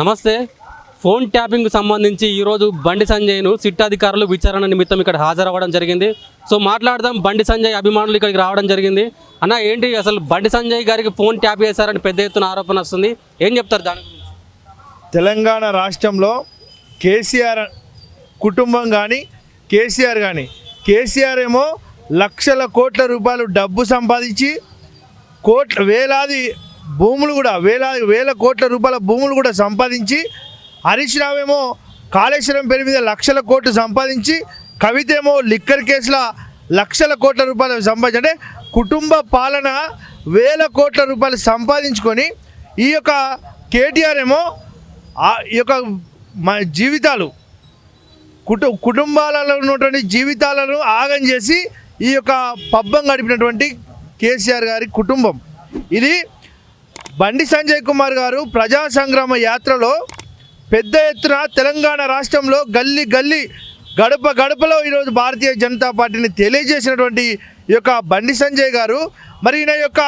నమస్తే. ఫోన్ ట్యాపింగ్కు సంబంధించి ఈరోజు బండి సంజయ్ను సిట్ అధికారులు విచారణ నిమిత్తం ఇక్కడ హాజరవ్వడం జరిగింది. సో మాట్లాడదాం బండి సంజయ్ అభిమానులు ఇక్కడికి రావడం జరిగింది. అన్న ఏంటి అసలు బండి సంజయ్ గారికి ఫోన్ ట్యాప్ చేశారని పెద్ద ఎత్తున ఆరోపణ వస్తుంది. ఏం చెప్తారు దాని తెలంగాణ రాష్ట్రంలో కేసీఆర్ కుటుంబం కానీ కేసీఆర్ కానీ కేసీఆర్ ఏమో లక్షల కోట్ల రూపాయలు డబ్బు సంపాదించి కోట్ల వేలాది భూములు కూడా వేల వేల కోట్ల రూపాయల భూములు కూడా సంపాదించి హరీష్ ఏమో కాళేశ్వరం పేరు మీద లక్షల కోట్లు సంపాదించి కవిత ఏమో లిక్కర్ కేసుల లక్షల కోట్ల రూపాయలు సంపాదించి అంటే కుటుంబ పాలన వేల కోట్ల రూపాయలు సంపాదించుకొని ఈ యొక్క కేటీఆర్ ఏమో ఈ యొక్క మా జీవితాలు కుటు కుటుంబాలలో ఉన్నటువంటి జీవితాలను ఆగం చేసి ఈ యొక్క పబ్బం గడిపినటువంటి కేసీఆర్ గారి కుటుంబం. ఇది బండి సంజయ్ కుమార్ గారు ప్రజా సంగ్రామ యాత్రలో పెద్ద ఎత్తున తెలంగాణ రాష్ట్రంలో గల్లీ గల్లీ గడప గడపలో ఈరోజు భారతీయ జనతా పార్టీని తెలియజేసినటువంటి ఈ యొక్క బండి సంజయ్ గారు. మరి ఈయన యొక్క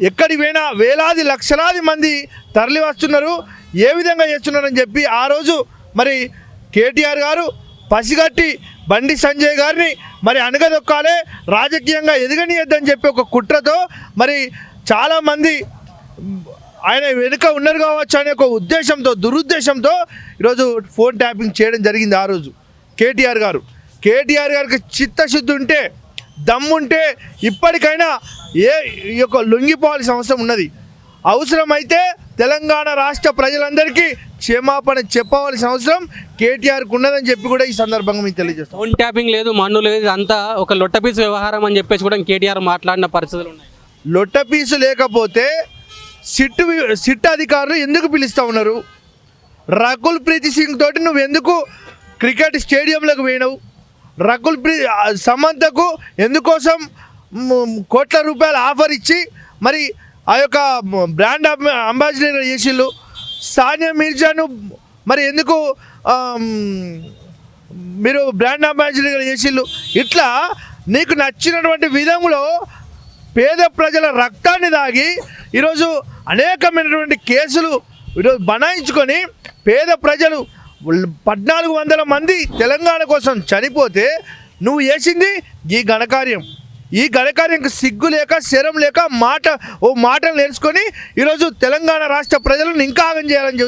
ఎక్కడి ఎక్కడికి పోయినా వేలాది లక్షలాది మంది తరలి వస్తున్నారు. ఏ విధంగా చేస్తున్నారని చెప్పి ఆ రోజు మరి కేటీఆర్ గారు పసిగట్టి బండి సంజయ్ గారిని మరి అనగదొక్కాలే రాజకీయంగా ఎదగనీయద్దని చెప్పి ఒక కుట్రతో మరి చాలామంది ఆయన వెనుక ఉన్నారు కావచ్చు అనే ఒక ఉద్దేశంతో దురుద్దేశంతో ఈరోజు ఫోన్ ట్యాపింగ్ చేయడం జరిగింది ఆ రోజు. కేటీఆర్ గారు. కేటీఆర్ గారికి చిత్తశుద్ధి ఉంటే దమ్ముంటే ఇప్పటికైనా ఏ ఈ యొక్క లొంగిపోవాల్సిన అవసరం ఉన్నది. అవసరమైతే తెలంగాణ రాష్ట్ర ప్రజలందరికీ క్షమాపణ చెప్పవలసిన అవసరం కేటీఆర్కి ఉన్నదని చెప్పి కూడా ఈ సందర్భంగా మీకు తెలియజేస్తాం. ఫోన్ ట్యాపింగ్ లేదు మన్ను లేదు ఇదంతా ఒక లొట్టపీస్ వ్యవహారం అని చెప్పేసి కూడా కేటీఆర్ మాట్లాడిన పరిస్థితులు ఉన్నాయి. లొట్ట పీసు లేకపోతే సిట్ సిట్ అధికారులు ఎందుకు పిలుస్తూ ఉన్నారు? రకుల్ ప్రీతి సింగ్ తోటి నువ్వు ఎందుకు క్రికెట్ స్టేడియంలోకి పోయినావు? రకుల్ ప్రీ సమంతకు ఎందుకోసం కోట్ల రూపాయల ఆఫర్ ఇచ్చి మరి ఆ యొక్క బ్రాండ్ అంబాసిడర్ చేసిళ్ళు సానియా మీర్జాను మరి ఎందుకు మీరు బ్రాండ్ అంబాసిడర్గా చేసిళ్ళు ఇట్లా నీకు నచ్చినటువంటి విధంలో పేద ప్రజల రక్తాన్ని దాగి ఈరోజు అనేకమైనటువంటి కేసులు ఈరోజు బనాయించుకొని పేద ప్రజలు పద్నాలుగు వందల మంది తెలంగాణ కోసం చనిపోతే నువ్వు వేసింది ఈ ఘనకార్యం. ఈ ఘనకార్యంకి సిగ్గు లేక శరం లేక మాట ఓ మాటలు నేర్చుకొని ఈరోజు తెలంగాణ రాష్ట్ర ప్రజలను ఇంకా ఆగం చేయాలని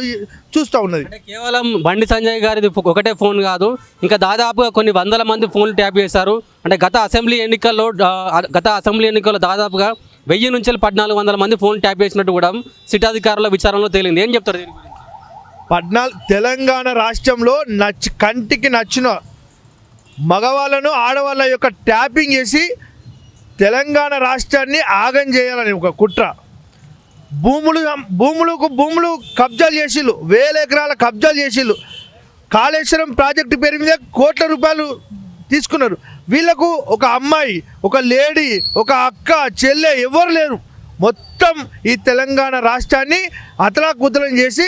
చూస్తూ ఉన్నది. కేవలం బండి సంజయ్ గారిది ఒకటే ఫోన్ కాదు ఇంకా దాదాపుగా కొన్ని వందల మంది ఫోన్లు ట్యాప్ చేశారు. అంటే గత అసెంబ్లీ ఎన్నికల్లో గత అసెంబ్లీ ఎన్నికల్లో దాదాపుగా వెయ్యి నుంచి పద్నాలుగు వందల మంది ఫోన్ ట్యాప్ చేసినట్టు కూడా సిటీ అధికారుల విచారంలో తేలింది. ఏం చెప్తారు దీని గురించి? పద్నాలుగు తెలంగాణ రాష్ట్రంలో నచ్చి కంటికి నచ్చిన మగవాళ్ళను ఆడవాళ్ళ యొక్క ట్యాపింగ్ చేసి తెలంగాణ రాష్ట్రాన్ని ఆగం చేయాలని ఒక కుట్ర. భూములు భూములకు భూములు కబ్జాలు చేసిళ్ళు వేల ఎకరాల కబ్జాలు చేసిళ్ళు. కాళేశ్వరం ప్రాజెక్టు పేరు మీద కోట్ల రూపాయలు తీసుకున్నారు. వీళ్ళకు ఒక అమ్మాయి ఒక లేడీ ఒక అక్క చెల్లె ఎవరు లేరు. మొత్తం ఈ తెలంగాణ రాష్ట్రాన్ని అతలాకుతలం చేసి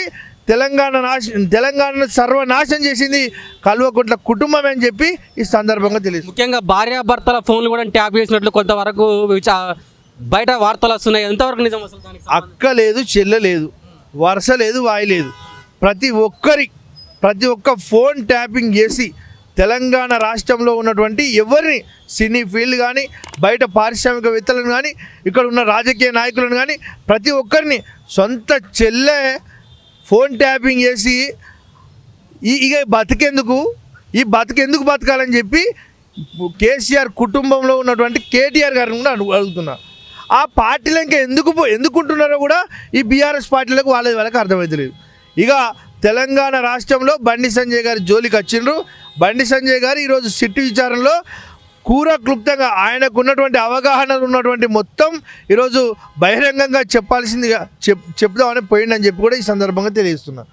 తెలంగాణ నాశ తెలంగాణను సర్వనాశనం చేసింది కల్వకుంట్ల కుటుంబం అని చెప్పి ఈ సందర్భంగా తెలియదు ముఖ్యంగా భార్యాభర్తల ఫోన్లు కూడా ట్యాప్ చేసినట్లు కొంతవరకు బయట వార్తలు వస్తున్నాయి. ఎంతవరకు నిజం అసలు? అక్క లేదు చెల్లె లేదు వరుస లేదు వాయి లేదు. ప్రతి ఒక్కరి ప్రతి ఒక్క ఫోన్ ట్యాపింగ్ చేసి తెలంగాణ రాష్ట్రంలో ఉన్నటువంటి ఎవరిని సినీ ఫీల్డ్ కానీ బయట పారిశ్రామికవేత్తలను కానీ ఇక్కడ ఉన్న రాజకీయ నాయకులను కానీ ప్రతి ఒక్కరిని సొంత చెల్లె ఫోన్ ట్యాపింగ్ చేసి ఈ ఇక బతికేందుకు? ఈ బతికెందుకు బతకాలని చెప్పి కేసీఆర్ కుటుంబంలో ఉన్నటువంటి కేటీఆర్ గారిని కూడా అడుగు అడుగుతున్నా. ఆ పార్టీలు ఇంకా ఎందుకు పో- ఎందుకుంటున్నారో కూడా ఈ బీఆర్ఎస్ పార్టీలకు వాళ్ళ వాళ్ళకి అర్థమవుతలేదు ఇక తెలంగాణ రాష్ట్రంలో బండి సంజయ్ గారి జోలికి వచ్చిండ్రు. బండి సంజయ్ గారు ఈరోజు సిట్టు విచారణలో కూర క్లుప్తంగా ఆయనకు ఉన్నటువంటి అవగాహన ఉన్నటువంటి మొత్తం ఈరోజు బహిరంగంగా చెప్పాల్సిందిగా చెప్ చెప్దామని పోయిండని చెప్పి కూడా ఈ సందర్భంగా తెలియజేస్తున్నారు